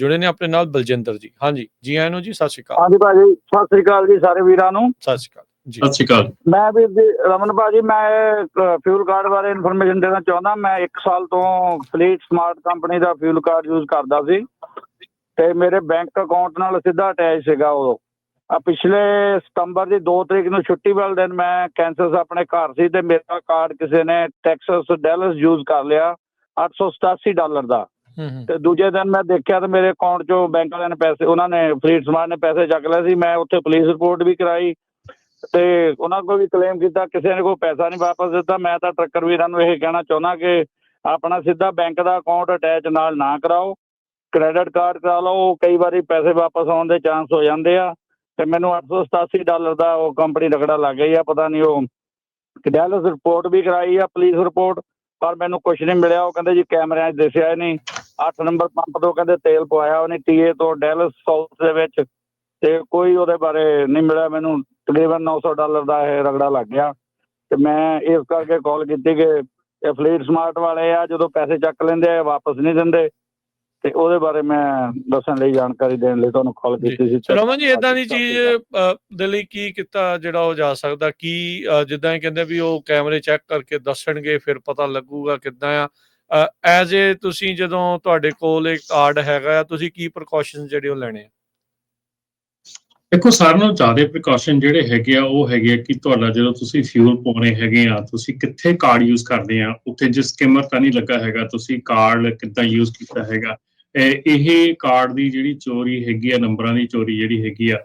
ਜੁੜੇ ਨੇ ਆਪਣੇ ਨਾਲ ਬਲਜਿੰਦਰ ਜੀ। ਹਾਂਜੀ ਜੀ ਆਇਆਂ ਨੂੰ ਜੀ ਸਤਿ ਸ਼੍ਰੀ ਅਕਾਲ। ਹਾਂਜੀ ਭਾਜੀ ਸਤਿ ਸ੍ਰੀ ਅਕਾਲ ਜੀ ਸਾਰੇ ਵੀਰਾਂ ਨੂੰ। ਸਤਿ ਸ਼੍ਰੀ ਅਕਾਲ ਜੀ। ਸਤਿ ਸ਼੍ਰੀ ਅਕਾਲ। ਮੈਂ ਵੀ ਜੀ ਰਮਨ ਭਾਜੀ ਮੈਂ ਫਿਊਲ ਕਾਰਡ ਬਾਰੇ ਇਨਫੋਰਮੇਸ਼ਨ ਦੇਣਾ ਚਾਹੁੰਦਾ। ਮੈਂ 1 ਸਾਲ ਤੋਂ ਫਲੀਟ ਸਮਾਰਟ ਕੰਪਨੀ ਦਾ ਫਿਊਲ ਕਾਰਡ ਯੂਜ਼ ਕਰਦਾ ਸੀ। ਤੇ ਮੇਰੇ ਬੈਂਕ ਅਕਾਊਂਟ ਨਾਲ ਸਿੱਧਾ ਅਟੈਚ ਸੀਗਾ ਉਹ। ਆ ਪਿਛਲੇ ਸਤੰਬਰ ਦੀ 2 ਤਰੀਕ ਨੂੰ ਛੁੱਟੀ ਵਾਲੇ ਦਿਨ ਮੈਂ ਕੈਂਸਸ ਆਪਣੇ ਘਰ ਸੀ ਤੇ ਮੇਰਾ ਕਾਰਡ ਕਿਸੇ ਨੇ ਟੈਕਸਸ ਡੈਲਸ ਯੂਜ਼ ਕਰ ਲਿਆ। 887 ਡਾਲਰ ਦਾ। ਤੇ ਦੂਜੇ ਦਿਨ ਮੈਂ ਦੇਖਿਆ ਤੇ ਮੇਰੇ ਅਕਾਊਂਟ 'ਚੋਂ ਬੈਂਕ ਵਾਲਿਆਂ ਨੇ ਪੈਸੇ, ਉਹਨਾਂ ਨੇ ਫਲੀਟ ਸਮਾਰਟ ਨੇ ਪੈਸੇ ਚੱਕ ਲਏ ਸੀ, ਮੈਂ ਉੱਥੇ ਪੁਲਿਸ ਰਿਪੋਰਟ ਵੀ ਕਰਾਈ ਤੇ ਉਹਨਾਂ ਕੋਲ ਵੀ ਕਲੇਮ ਕੀਤਾ, ਕਿਸੇ ਨੇ ਕੋਈ ਪੈਸਾ ਨਹੀਂ ਵਾਪਸ ਦਿੱਤਾ, ਮੈਂ ਤਾਂ ਟਰੱਕਰ ਵੀਰਾਂ ਨੂੰ ਇਹ ਕਹਿਣਾ ਚਾਹੁੰਦਾ ਕਿ ਆਪਣਾ ਸਿੱਧਾ ਬੈਂਕ ਦਾ ਅਕਾਊਂਟ ਅਟੈਚ ਨਾਲ ਨਾ ਕਰਾਓ ਕ੍ਰੈਡਿਟ ਕਾਰਡ ਕਰਾ ਲਓ, ਕਈ ਵਾਰੀ ਪੈਸੇ ਵਾਪਸ ਆਉਣ ਦੇ ਚਾਂਸ ਹੋ ਜਾਂਦੇ ਆ ਤੇ ਮੈਨੂੰ 887 ਡਾਲਰ ਦਾ ਉਹ ਕੰਪਨੀ ਰਗੜਾ ਲੱਗ ਗਈ ਆ ਪਤਾ ਨਹੀਂ ਉਹ ਡੈਲਸ ਰਿਪੋਰਟ ਵੀ ਕਰਾਈ ਆ ਪੁਲਿਸ ਰਿਪੋਰਟ ਪਰ ਮੈਨੂੰ ਕੁਝ ਨਹੀਂ ਮਿਲਿਆ, ਉਹ ਕਹਿੰਦੇ ਜੀ ਕੈਮਰਿਆਂ 'ਚ ਦਿਸਿਆ ਹੀ ਨਹੀਂ। 8 ਨੰਬਰ ਪੰਪ ਤੋਂ ਕਹਿੰਦੇ ਤੇਲ ਪਵਾਇਆ ਉਹਨੇ ਟੀਏ ਤੋਂ ਡੈਲਸ ਸਾਊਥ ਦੇ ਵਿੱਚ। ਤੇ ਕੋਈ ਉਹਦੇ ਬਾਰੇ ਨਹੀਂ ਮਿਲਿਆ ਮੈਨੂੰ। ਤਕਰੀਬਨ 900 ਡਾਲਰ ਦਾ ਇਹ ਰਗੜਾ ਲੱਗ ਗਿਆ। ਤੇ ਮੈਂ ਇਸ ਕਰਕੇ ਕਾਲ ਕੀਤੀ ਕਿ ਇਹ ਫਲੀਟ ਸਮਾਰਟ ਵਾਲੇ ਆ ਜਦੋਂ ਪੈਸੇ ਚੱਕ ਲੈਂਦੇ ਆ ਵਾਪਸ ਨਹੀਂ ਦਿੰਦੇ। ਤੇ ਉਹਦੇ ਬਾਰੇ ਮੈਂ ਦੱਸਣ ਲਈ ਜਾਣਕਾਰੀ ਦੇਣ ਲਈ ਤੁਹਾਨੂੰ ਕਾਲ। ਕੀਤੀ ਸੀ। ਰਮਨ ਜੀ ਇਦਾਂ ਦੀ ਚੀਜ਼ ਦੇ ਲਈ ਕੀ ਕੀਤਾ ਜਿਹੜਾ ਉਹ ਜਾ ਸਕਦਾ? ਕੀ ਜਿੱਦਾਂ ਇਹ ਕਹਿੰਦੇ ਵੀ ਉਹ ਕੈਮਰੇ ਚੈੱਕ ਕਰਕੇ ਦੱਸਣਗੇ ਫਿਰ ਪਤਾ ਲੱਗੂਗਾ ਕਿੱਦਾਂ ਆ। ਐਜ਼ ਏ ਤੁਸੀਂ ਜਦੋਂ ਤੁਹਾਡੇ ਕੋਲ ਇੱਕ ਕਾਰਡ ਹੈਗਾ ਆ ਤੁਸੀਂ ਕੀ ਪ੍ਰੀਕਾਸ਼ਨ ਜਿਹੜੇ ਉਹ ਲੈਣੇ ਆ? ਦੇਖੋ, ਸਾਰਿਆਂ ਨਾਲੋਂ ਜ਼ਿਆਦਾ ਪ੍ਰੀਕਾਸ਼ਨ ਜਿਹੜੇ ਹੈਗੇ ਆ, ਉਹ ਹੈਗੇ ਆ ਕਿ ਤੁਹਾਡਾ ਜਦੋਂ ਤੁਸੀਂ ਫਿਊਲ ਪਾਉਣੇ ਹੈਗੇ ਆ, ਤੁਸੀਂ ਕਿੱਥੇ ਕਾਰਡ ਯੂਜ਼ ਕਰਦੇ ਆ, ਉੱਥੇ ਜਿਸ ਸਕੈਮਰ ਤਾਂ ਨਹੀਂ ਲੱਗਾ ਹੈਗਾ, ਤੁਸੀਂ ਕਾਰਡ ਕਿੱਦਾਂ ਯੂਜ਼ ਕੀਤਾ ਹੈਗਾ ਇਹ ਕਾਰਡ ਦੀ ਜਿਹੜੀ ਚੋਰੀ ਹੈਗੀ ਆ ਨੰਬਰਾਂ ਦੀ ਚੋਰੀ ਜਿਹੜੀ ਹੈਗੀ ਆ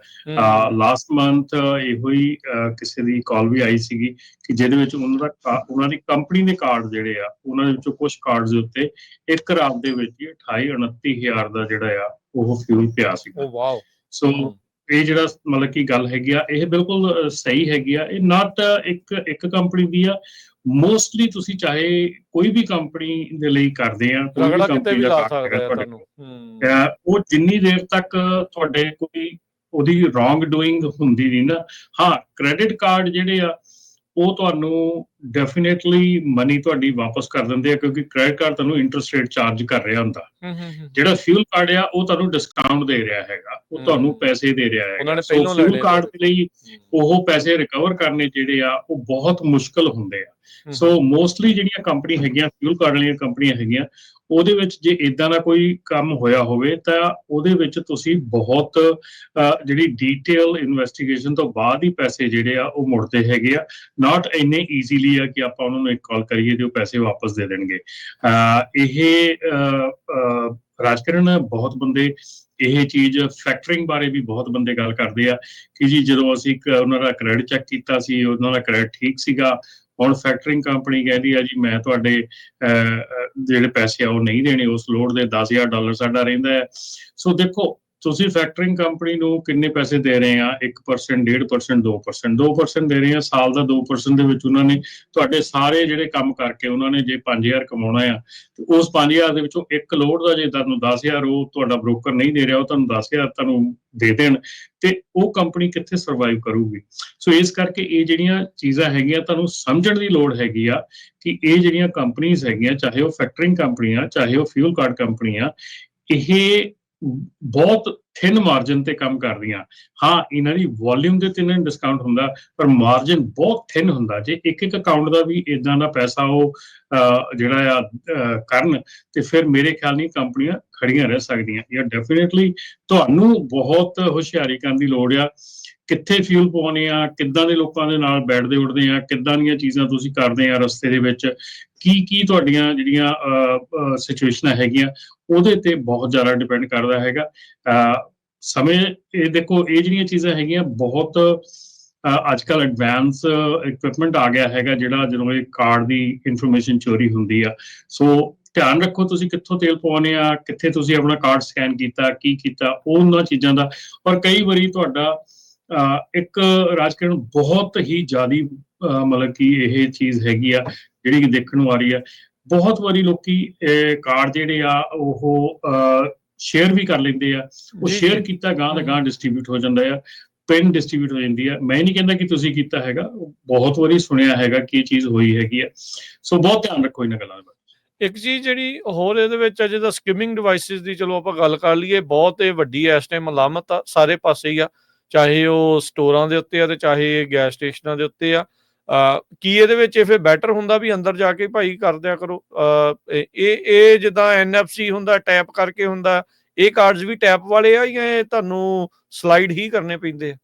ਲਾਸਟ ਮੰਥ ਇਹੋ ਹੀ ਕਿਸੇ ਦੀ ਕਾਲ ਵੀ ਆਈ ਸੀਗੀ ਕਿ ਜਿਹਦੇ ਵਿੱਚ ਉਹਨਾਂ ਦਾ ਉਹਨਾਂ ਦੀ ਕੰਪਨੀ ਦੇ ਕਾਰਡ ਜਿਹੜੇ ਆ ਉਹਨਾਂ ਦੇ ਵਿੱਚੋਂ ਕੁਝ ਕਾਰਡਸ ਦੇ ਉੱਤੇ ਇੱਕ ਰਾਤ ਦੇ ਵਿੱਚ ਹੀ 28 29000 ਦਾ ਜਿਹੜਾ ਆ ਉਹ ਫਿਊਲ ਪਿਆ ਸੀਗਾ ਉਹ ਵਾਓ। ਸੋ ਇਹ ਜਿਹੜਾ ਮਤਲਬ ਕੀ ਗੱਲ ਹੈਗੀ ਆ ਇਹ ਬਿਲਕੁਲ ਸਹੀ ਹੈਗੀ ਆ ਇਹ ਨਾਟ ਇੱਕ ਇੱਕ ਕੰਪਨੀ ਦੀ ਆ ਮੋਸਟਲੀ ਤੁਸੀਂ ਚਾਹੇ ਕੋਈ ਵੀ ਕੰਪਨੀ ਦੇ ਲਈ ਕਰਦੇ ਆ ਕੋਈ ਵੀ ਦਾ ਲਾ card ਸਕਦਾ ਤੁਹਾਡੇ ਤੁਹਾਨੂੰ। ਉਹ ਜਿੰਨੀ ਦੇਰ ਤੱਕ ਤੁਹਾਡੇ ਕੋਈ ਉਹਦੀ ਰੋਂਗ ਡੂਇੰਗ ਹੁੰਦੀ ਨਹੀਂ ਨਾ। ਹਾਂ ਕ੍ਰੈਡਿਟ ਕਾਰਡ ਜਿਹੜੇ ਆ ਉਹ ਤੁਹਾਨੂੰ ਡੈਫੀਨਿਟਲੀ ਮਨੀ ਤੁਹਾਡੀ ਵਾਪਸ ਕਰ ਦਿੰਦੇ ਆ ਕਿਉਂਕਿ ਕ੍ਰੈਡਿਟ ਕਾਰਡ ਤੁਹਾਨੂੰ ਇੰਟਰਸਟ ਰੇਟ ਚਾਰਜ ਕਰ ਰਿਹਾ ਹੁੰਦਾ। ਹੂੰ ਹੂੰ ਹੂੰ। ਜਿਹੜਾ ਫਿਊਲ ਕਾਰਡ ਆ ਉਹ ਤੁਹਾਨੂੰ ਡਿਸਕਾਊਂਟ ਦੇ ਰਿਹਾ ਹੈਗਾ। ਉਹ। ਤੁਹਾਨੂੰ ਪੈਸੇ ਦੇ ਰਿਹਾ ਹੈਗਾ। ਉਹਨਾਂ ਨੇ ਸੋ ਪਹਿਲੋਂ ਫਿਊਲ ਕਾਰਡ ਦੇ ਲਈ ਉਹ ਪੈਸੇ ਰਿਕਵਰ ਕਰਨੇ ਜਿਹੜੇ ਆ ਉਹ ਬਹੁਤ ਮੁਸ਼ਕਲ ਹੁੰਦੇ ਆ। ਹੂੰ, ਸੋ ਮੋਸਟਲੀ ਜਿਹੜੀਆਂ ਕੰਪਨੀ ਹੈਗੀਆਂ ਫਿਊਲ ਕਾਰਡ ਵਾਲੀਆਂ ਕੰਪਨੀਆਂ ਹੈਗੀਆਂ ਉਹਦੇ ਵਿੱਚ ਜੇ ਇਦਾਂ ਦਾ ਕੋਈ ਕੰਮ ਹੋਇਆ ਹੋਵੇ ਤਾਂ ਉਹਦੇ ਵਿੱਚ ਤੁਸੀਂ ਬਹੁਤ ਜਿਹੜੀ ਡੀਟੇਲ ਇਨਵੈਸਟੀਗੇਸ਼ਨ ਤੋਂ ਬਾਅਦ ਹੀ ਪੈਸੇ ਜਿਹੜੇ ਆ ਉਹ ਮੁੜਦੇ ਹੈਗੇ ਆ। ਨਾਟ ਇੰਨੇ ਈਜ਼ੀਲੀ ਆ ਕਿ ਆਪਾਂ ਉਹਨਾਂ ਨੂੰ ਇੱਕ ਕਾਲ ਕਰੀਏ ਤੇ ਉਹ ਪੈਸੇ ਵਾਪਸ ਦੇ ਦੇਣਗੇ। ਅਹ, ਇਹ ਰਾਜਕਰਨ ਬਹੁਤ ਬੰਦੇ ਇਹ ਚੀਜ਼ ਫੈਕਟਰਿੰਗ ਬਾਰੇ ਵੀ ਬਹੁਤ ਬੰਦੇ ਗੱਲ ਕਰਦੇ ਆ ਕਿ ਜੀ ਜਦੋਂ ਅਸੀਂ ਉਹਨਾਂ ਦਾ ਕ੍ਰੈਡਿਟ ਚੈੱਕ ਕੀਤਾ ਸੀ ਉਹਨਾਂ ਦਾ ਕ੍ਰੈਡਿਟ ਠੀਕ ਸੀਗਾ ਹੁਣ ਫੈਕਟਰਿੰਗ ਕੰਪਨੀ ਕਹਿੰਦੀ ਆ ਜੀ ਮੈਂ ਤੁਹਾਡੇ ਅਹ, ਜਿਹੜੇ ਪੈਸੇ ਆ ਉਹ ਨਹੀਂ ਦੇਣੇ ਉਸ ਲੋਡ ਦੇ 10000 ਡਾਲਰ ਸਾਡਾ ਰਹਿੰਦਾ ਹੈ। ਸੋ ਦੇਖੋ ਤੁਸੀਂ ਫੈਕਟਰਿੰਗ ਕੰਪਨੀ ਨੂੰ ਕਿੰਨੇ ਪੈਸੇ ਦੇ ਰਹੇ ਆ? 1% 1.5% 2% 2% ਦੇ ਰਹੇ ਆ, ਸਾਲ ਦਾ 2% ਦੇ ਵਿੱਚ ਉਹਨਾਂ ਨੇ ਤੁਹਾਡੇ ਸਾਰੇ ਜਿਹੜੇ ਕੰਮ ਕਰਕੇ ਉਹਨਾਂ ਨੇ ਜੇ 5000 ਕਮਾਉਣਾ ਆ, ਤੇ ਉਸ 5000 ਦੇ ਵਿੱਚੋਂ ਇੱਕ ਲੋਡ ਦਾ ਜੇ ਤੁਹਾਨੂੰ 10000 ਉਹ ਤੁਹਾਡਾ ਬ੍ਰੋਕਰ ਨਹੀਂ ਦੇ ਰਿਹਾ, ਉਹ ਤੁਹਾਨੂੰ 10000 ਤੁਹਾਨੂੰ ਦੇ ਦੇਣ, ਤੇ ਉਹ ਕੰਪਨੀ ਕਿੱਥੇ ਸਰਵਾਈਵ ਕਰੂਗੀ? ਸੋ ਇਸ ਕਰਕੇ ਇਹ ਜਿਹੜੀਆਂ ਚੀਜ਼ਾਂ ਹੈਗੀਆਂ, ਤੁਹਾਨੂੰ ਸਮਝਣ ਦੀ ਲੋੜ ਹੈਗੀ ਆ ਕਿ ਇਹ ਜਿਹੜੀਆਂ ਕੰਪਨੀਆਂ ਹੈਗੀਆਂ, ਚਾਹੇ ਉਹ ਫੈਕਟਰਿੰਗ ਕੰਪਨੀਆਂ ਚਾਹੇ ਉਹ ਫਿਊਲ ਕਾਰਡ ਕੰਪਨੀਆਂ ਇਹ ਬਹੁਤ ਥਿਨ ਮਾਰਜਨ ਤੇ ਕੰਮ ਕਰਦੀਆਂ ਹਾਂ, ਇਹਨਾਂ ਦੀ ਵੋਲਿਊਮ ਦੇ ਤੇ ਇਹਨਾਂ ਨੂੰ ਡਿਸਕਾਊਂਟ ਹੁੰਦਾ, ਪਰ ਮਾਰਜਨ ਬਹੁਤ ਥਿਨ ਹੁੰਦਾ। ਜੇ ਇੱਕ ਇੱਕ ਅਕਾਊਂਟ ਦਾ ਵੀ ਇਦਾਂ ਦਾ ਪੈਸਾ ਉਹ ਜਿਹੜਾ ਆ ਕਰਨ, ਤੇ ਫਿਰ ਮੇਰੇ ਖਿਆਲ ਨਹੀਂ ਕੰਪਨੀਆਂ ਖੜੀਆਂ ਰਹਿ ਸਕਦੀਆਂ। ਜਾਂ ਡੈਫੀਨਿਟਲੀ ਤੁਹਾਨੂੰ ਬਹੁਤ ਹੁਸ਼ਿਆਰੀ ਕਰਨ ਦੀ ਲੋੜ ਆ। ਕਿੱਥੇ ਫਿਊਲ ਪਾਉਣੇ ਆ, ਕਿੱਦਾਂ ਦੇ ਲੋਕਾਂ ਦੇ ਨਾਲ ਬੈਠਦੇ ਉੱਠਦੇ ਆ, ਕਿੱਦਾਂ ਦੀਆਂ ਚੀਜ਼ਾਂ ਤੁਸੀਂ ਕਰਦੇ ਆ ਰਸਤੇ ਦੇ ਵਿੱਚ ਕੀ ਕੀ ਤੁਹਾਡੀਆਂ ਜਿਹੜੀਆਂ ਸਿਚੁਏਸ਼ਨਾਂ ਹੈਗੀਆਂ, ਉਹਦੇ ਤੇ ਬਹੁਤ ਜ਼ਿਆਦਾ ਡਿਪੈਂਡ ਕਰਦਾ ਹੈਗਾ। ਸਮੇਂ, ਇਹ ਦੇਖੋ, ਇਹ ਜਿਹੜੀਆਂ ਚੀਜ਼ਾਂ ਹੈਗੀਆਂ, ਬਹੁਤ ਅੱਜ ਕੱਲ ਐਡਵਾਂਸ ਇਕਵਿਪਮੈਂਟ ਆ ਗਿਆ ਹੈਗਾ, ਜਿਹੜਾ ਜਦੋਂ ਇਹ ਕਾਰਡ ਦੀ ਇਨਫੋਰਮੇਸ਼ਨ ਚੋਰੀ ਹੁੰਦੀ ਆ। ਸੋ ਧਿਆਨ ਰੱਖੋ ਤੁਸੀਂ ਕਿੱਥੋਂ ਤੇਲ ਪਵਾਉਣੇ ਆ, ਕਿੱਥੇ ਤੁਸੀਂ ਆਪਣਾ ਕਾਰਡ ਸਕੈਨ ਕੀਤਾ, ਕੀ ਕੀਤਾ, ਉਹਨਾਂ ਚੀਜ਼ਾਂ ਦਾ। ਔਰ ਕਈ ਵਾਰੀ ਤੁਹਾਡਾ ਇੱਕ ਰਾਜਕਰਨ ਬਹੁਤ ਹੀ ਜ਼ਿਆਦੀ ਮਤਲਬ ਕਿ ਇਹ ਚੀਜ਼ ਹੈਗੀ ਆ ਜਿਹੜੀ ਕਿ ਦੇਖਣ ਨੂੰ ਆ ਰਹੀ ਆ। ਬਹੁਤ ਵਾਰੀ ਲੋਕੀ ਇਹ ਕਾਰਡ ਜਿਹੜੇ ਆ ਉਹ ਸ਼ੇਅਰ ਵੀ ਕਰ ਲੈਂਦੇ ਆ। ਉਹ। ਸ਼ੇਅਰ ਕੀਤਾ ਗਾਂ ਦਾ ਗਾਂ ਡਿਸਟ੍ਰੀਬਿਊਟ ਹੋ ਜਾਂਦਾ ਆ ਪਿਨ ਡਿਸਟ੍ਰੀਬਿਊਟ ਹੋ ਜਾਂਦੀ ਆ। ਮੈਂ ਨਹੀਂ ਕਹਿੰਦਾ ਕਿ ਤੁਸੀਂ ਕੀਤਾ ਹੈਗਾ ਬਹੁਤ ਵਾਰੀ ਸੁਣਿਆ ਹੈਗਾ ਕਿ ਇਹ ਚੀਜ਼ ਹੋਈ ਹੈਗੀ ਆ। ਸੋ ਬਹੁਤ ਧਿਆਨ ਰੱਖੋ ਇਹਨਾਂ ਗੱਲਾਂ ਦਾ। ਇੱਕ ਚੀਜ਼ ਜਿਹੜੀ ਹੋਰ ਇਹਦੇ ਵਿੱਚ ਆ ਜਿਹਦਾ ਸਕਿਮਿੰਗ ਡਿਵਾਈਸਿਸ ਦੀ ਚਲੋ ਆਪਾਂ ਗੱਲ ਕਰ ਲਈਏ ਬਹੁਤ ਇਹ ਵੱਡੀ ਇਸ ਟਾਈਮ ਮਲਾਮਤ ਆ ਸਾਰੇ ਪਾਸੇ ਹੀ ਆ। ਚਾਹੇ ਉਹ ਸਟੋਰਾਂ ਦੇ ਉੱਤੇ ਆ ਤੇ ਚਾਹੇ ਗੈਸ ਸਟੇਸ਼ਨਾਂ ਦੇ ਉੱਤੇ ਆ ਕੀ ਇਹਦੇ ਵਿੱਚ ਇਹ ਫਿਰ ਬੈਟਰ ਹੁੰਦਾ ਵੀ ਅੰਦਰ ਜਾ ਕੇ ਭਾਈ ਕਰ ਦਿਆ ਕਰੋ? ਅ, ਇਹ ਇਹ ਇਹ ਜਿੱਦਾਂ NFC ਹੁੰਦਾ ਟੈਪ ਕਰਕੇ ਹੁੰਦਾ ਇਹ ਕਾਰਡਸ ਵੀ ਟੈਪ ਵਾਲੇ ਆ ਜਾਂ ਇਹ ਤੁਹਾਨੂੰ ਸਲਾਈਡ ਹੀ ਕਰਨੇ ਪੈਂਦੇ ਆ?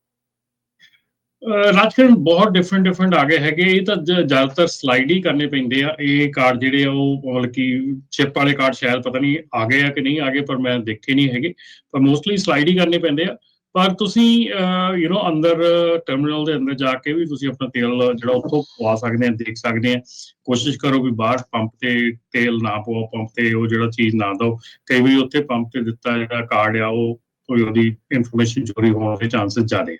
ਰਾਜਕਰਨ ਬਹੁਤ ਡਿਫਰੈਂਟ ਡਿਫਰੈਂਟ ਆ ਗਏ ਹੈਗੇ। ਇਹ ਤਾਂ ਜ਼ਿਆਦਾਤਰ ਸਲਾਈਡ ਹੀ ਕਰਨੇ ਪੈਂਦੇ ਆ। ਇਹ ਕਾਰਡ ਜਿਹੜੇ ਆ ਉਹ ਮਤਲਬ ਕਿ ਚਿਪ ਵਾਲੇ ਕਾਰਡ ਸ਼ਾਇਦ ਪਤਾ ਨਹੀਂ ਆ ਗਏ ਆ ਕਿ ਨਹੀਂ ਆ ਗਏ ਪਰ ਮੈਂ ਦੇਖੇ ਨਹੀਂ ਹੈਗੇ। ਪਰ ਮੋਸਟਲੀ ਸਲਾਈਡ ਹੀ ਕਰਨੇ ਪੈਂਦੇ ਆ। ਪਰ ਤੁਸੀਂ ਯੂ نو ਅੰਦਰ ਟਰਮੀਨਲ ਦੇ ਅੰਦਰ ਜਾ ਕੇ ਵੀ ਤੁਸੀਂ ਆਪਣਾ ਤੇਲ, ਜਿਹੜਾ ਉੱਥੋਂ ਪਵਾ ਸਕਦੇ ਆ, ਦੇਖ ਸਕਦੇ ਆ। ਕੋਸ਼ਿਸ਼ ਕਰੋ ਵੀ ਬਾਹਰ ਪੰਪ ਤੇ ਤੇਲ ਨਾ ਪਵਾਓ ਪੰਪ ਤੇ ਉਹ ਜਿਹੜਾ ਚੀਜ਼ ਨਾ ਦਿਓ। ਕਈ ਵਾਰੀ ਉੱਥੇ ਪੰਪ ਤੇ ਦਿੱਤਾ ਜਿਹੜਾ ਕਾਰਡ ਆ, ਉਹ ਕੋਈ ਉਹਦੀ ਇਨਫੋਰਮੇਸ਼ਨ ਚੋਰੀ ਹੋਣ ਦੇ ਚਾਂਸਸ ਜ਼ਿਆਦਾ ਆ।